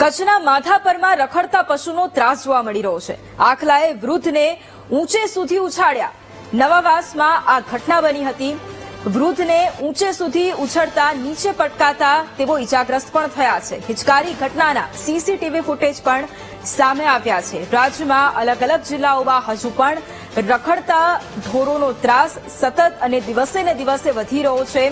કચ્છના માથાપરમાં રખડતા પશુનો ત્રાસ જોવા મળી રહ્યો છે. આખલાએ વૃદ્ધને ઊંચે સુધી ઉછાળ્યા. નવાવાસમાં આ ઘટના બની હતી. વૃદ્ધને ઊંચે સુધી ઉછળતા નીચે પટકાતા તેઓ ઇજાગ્રસ્ત પણ થયા છે. હિચકારી ઘટનાના સીસીટીવી ફૂટેજ પણ સામે આવ્યા છે. રાજ્યમાં અલગ અલગ જિલ્લાઓમાં હજુ પણ રખડતા ઢોરોનો ત્રાસ સતત અને દિવસે ને દિવસે વધી રહ્યો છે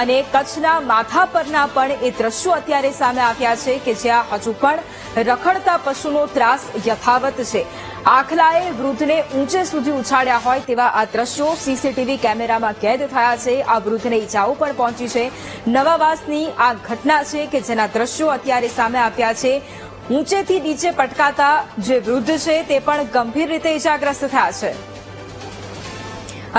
અને કચ્છના માથા પરના પણ એ દ્રશ્યો અત્યારે સામે આવ્યા છે કે જ્યાં હજુ પણ રખડતા પશુનો ત્રાસ યથાવત છે. આખલાએ વૃદ્ધને ઊંચે સુધી ઉછાળ્યા હોય તેવા આ દ્રશ્યો સીસીટીવી કેમેરામાં કેદ થયા છે. આ વૃદ્ધને ઈજાઓ પણ પહોંચી છે. નવાવાસની આ ઘટના છે કે જેના દ્રશ્યો અત્યારે સામે આવ્યા છે. ઊંચેથી નીચે પટકાતા જે વૃદ્ધ છે તે પણ ગંભીર રીતે ઈજાગ્રસ્ત થયા છે.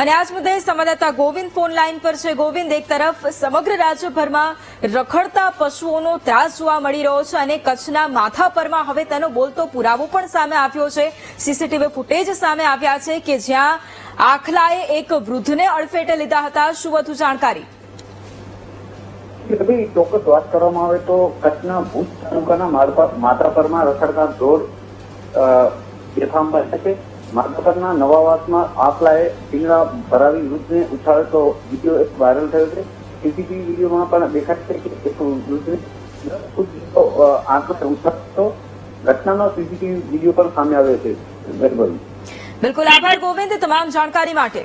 અને આજ મુદ્દે સંવાદદાતા ગોવિંદ ફોન લાઈન પર છે. ગોવિંદ, એક તરફ સમગ્ર રાજ્યભરમાં રખડતા પશુઓનો ત્રાસ જોવા મળી રહ્યો છે અને કચ્છના માથા પરમાં હવે તેનો બોલતો પુરાવો પણ સામે આવ્યો છે. સીસીટીવી ફૂટેજ સામે આવ્યા છે કે જ્યાં આખલાએ એક વૃદ્ધને અડફેટે લીધા હતા. શું વધુ જાણકારી? ચોક્કસ વાત કરવામાં આવે તો કચ્છના ભુજ તાલુકાના માથાપરમાં રખડતા ઢોર બેફામ છે. માધાપરના નવાવાસમાં આખલાએ ટીંગડા ભરાવી વૃદ્ધને ઉછાળતો વીડિયો એક વાયરલ થયો છે. સીસીટીવી વિડીયોમાં પણ દેખાય છે કે એક વૃદ્ધને દસ ઉછાળતો ઘટનાનો સીસીટીવી વીડિયો પણ સામે આવ્યો છે. ગરબલ બિલકુલ આભાર ગોવિંદ તમામ જાણકારી માટે.